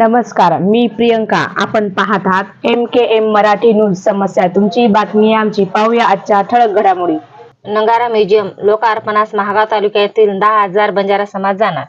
नमस्कार मी प्रियंका. आपण पाहत आहात M K M Marathi news समस्या. तुमची बातमी आमची. पाहूया आजच्या ठळक घडामोडी. नंगारा म्युझियम लोकार्पणास महागाव तालुक्यातील दहा हजार बंजारा समाज जाणार.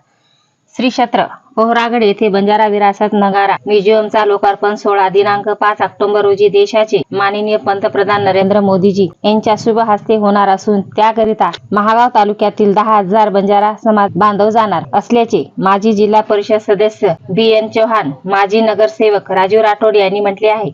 श्री क्षेत्र पोहरागड येथे बंजारा विरासत नगारा म्युझियमचा लोकार्पण सोहळा दिनांक पाच ऑक्टोबर रोजी देशाचे माननीय पंतप्रधान नरेंद्र मोदीजी यांच्या शुभ हस्ते होणार असून त्याकरिता महागाव तालुक्यातील दहा हजार बंजारा समाज बांधव जाणार असल्याचे माजी जिल्हा परिषद सदस्य बी एन चौहान माजी नगरसेवक राजीव राठोड यांनी म्हटले आहे.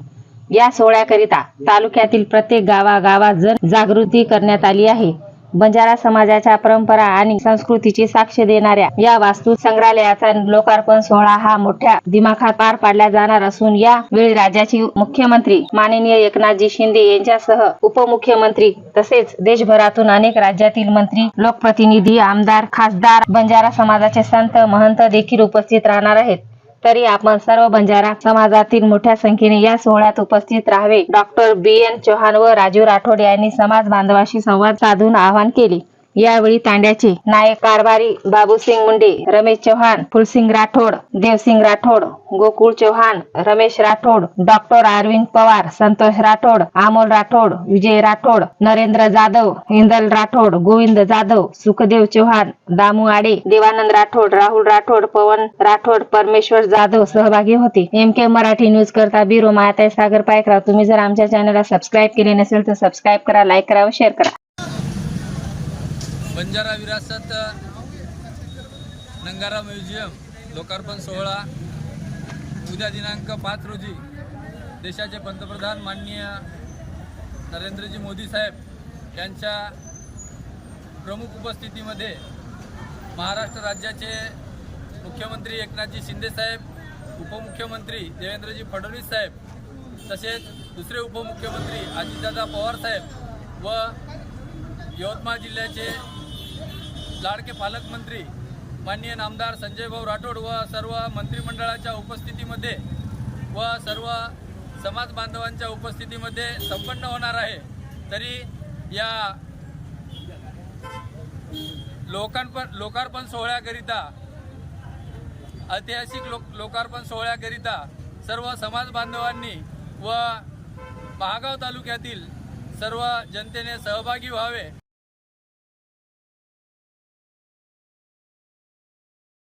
या सोहळ्याकरिता तालुक्यातील प्रत्येक गावागावात जन जागृती करण्यात आली आहे. बंजारा समाजाच्या परंपरा आणि संस्कृतीची साक्ष देणाऱ्या या वास्तू संग्रहालयाचा लोकार्पण सोहळा हा मोठ्या दिमाखात पार पाडला जाणार असून या वेळी राज्याची मुख्यमंत्री माननीय एकनाथजी शिंदे यांच्यासह उपमुख्यमंत्री तसेच देशभरातून अनेक राज्यातील मंत्री लोकप्रतिनिधी आमदार खासदार बंजारा समाजाचे संत महंत देखील उपस्थित राहणार आहेत. तरी आपण सर्व बंजारा समाजातील मोठ्या संख्येने या सोहळ्यात उपस्थित राहावे. डॉक्टर बी एन चौहान व राजीव राठोड यांनी समाज बांधवाशी संवाद साधून आवाहन केले. यावेळी तांड्याचे नायक कारभारी बाबूसिंग मुंडे रमेश चौहान फुलसिंग राठोड देवसिंग राठोड गोकुळ चौहान रमेश राठोड डॉक्टर अरविंद पवार संतोष राठोड अमोल राठोड विजय राठोड नरेंद्र जाधव हिंदल राठोड गोविंद जाधव सुखदेव चौहान दामू आडे देवानंद राठोड राहुल राठोड पवन राठोड परमेश्वर जाधव सहभागी होते. एम के मराठी न्यूज करता ब्युरो मायाताई सागर पायकराव. तुम्ही जर आमच्या चॅनलला सबस्क्राईब केले नसेल तर सबस्क्राईब करा लाईक करा व शेअर करा. बंजारा विरासत नंगारा म्युझियम लोकार्पण सोहळा. उद्या दिनांक पाच रोजी देशाचे पंतप्रधान माननीय नरेंद्रजी मोदी साहेब यांच्या प्रमुख उपस्थितीमध्ये महाराष्ट्र राज्याचे मुख्यमंत्री एकनाथजी शिंदेसाहेब उपमुख्यमंत्री देवेंद्रजी फडणवीस साहेब तसेच दुसरे उपमुख्यमंत्री अजितदादा पवार साहेब व यवतमाळ जिल्ह्याचे लाडके पालकमंत्री माननीय नामदार संजय भाऊ राठोड व सर्व मंत्रिमंडळाच्या उपस्थितीमध्ये व सर्व समाज बांधवांच्या उपस्थितीमध्ये संपन्न होणार आहे. तरी या लोकार्पण लोकार्पण सोहळ्याकरिता ऐतिहासिक लोक लोकार्पण सोहळ्याकरिता सर्व समाज बांधवांनी व महागाव तालुक्यातील सर्व जनतेने सहभागी व्हावे.